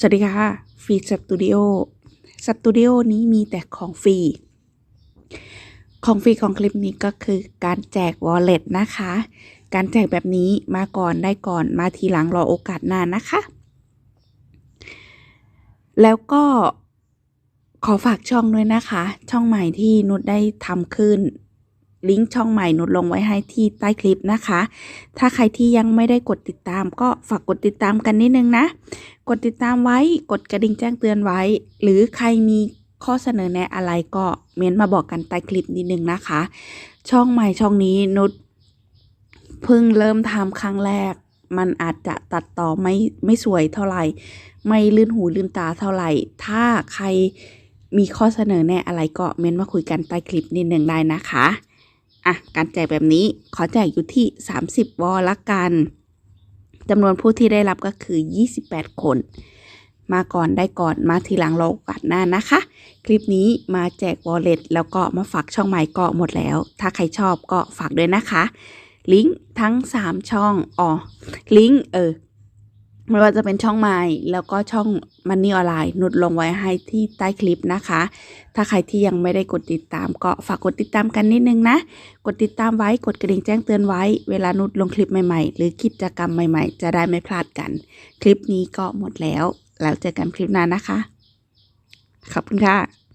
สวัสดีค่ะฟรีสตูดิโอสตูดิโอนี้มีแต่ของฟรีของฟรีของคลิปนี้ก็คือการแจกวอลเล็ตนะคะ การแจกแบบนี้มาก่อนได้ก่อนมาทีหลังรอโอกาสหน้านะคะ แล้วก็ขอฝากช่องด้วยนะคะ ช่องใหม่ที่นุชได้ทำขึ้น ลิงก์ช่องใหม่นุชลงไว้ให้ที่ใต้คลิปนะคะ ถ้าใครที่ยังไม่ได้กดติดตาม ก็ฝากกดติดตามกันนิดนึงนะ กดติดตามไว้ กดกระดิ่งแจ้งเตือนไว้ หรือใครมีข้อเสนอแนะอะไรก็เม้นมาบอกกันใต้คลิปนิดนึงนะคะ ช่องใหม่ช่องนี้นุชเพิ่งเริ่มทำครั้งแรก มันอาจจะตัดต่อไม่ไม่สวยเท่าไหร่ ไม่ลื่นหูลื่นตาเท่าไหร่ ถ้าใครมีข้อเสนอแนะอะไรก็เม้นมาคุยกันใต้คลิปนิดนึงได้นะคะ อะการแจกแบบนี้ขอแจกอยู่ที่ 30 วอลละกันจำนวนผู้ที่ได้รับก็คือ 28 คน มาก่อนได้ก่อนมาทีหลังรอโอกาสหน้านะคะ คลิปนี้มาแจกวอลเล็ตแล้วก็มาฝากช่องใหม่ก็หมดแล้ว ถ้าใครชอบก็ฝากด้วยนะคะ ลิงก์ทั้ง 3 ช่องอ๋อลิงก์เออ ไม่ว่าจะเป็นช่องไม้แล้วก็ช่องมันนี่ออนไลน์นุดลงไว้ให้ที่ใต้คลิปนะคะ ถ้าใครที่ยังไม่ได้กดติดตาม ก็ฝากกดติดตามกันนิดนึงนะ กดติดตามไว้กดกระดิ่งแจ้งเตือนไว้ เวลานุดลงคลิปใหม่ๆ หรือกิจกรรมใหม่ๆ จะได้ไม่พลาดกัน คลิปนี้ก็หมดแล้ว แล้วเจอกันคลิปหน้านะคะ ขอบคุณค่ะ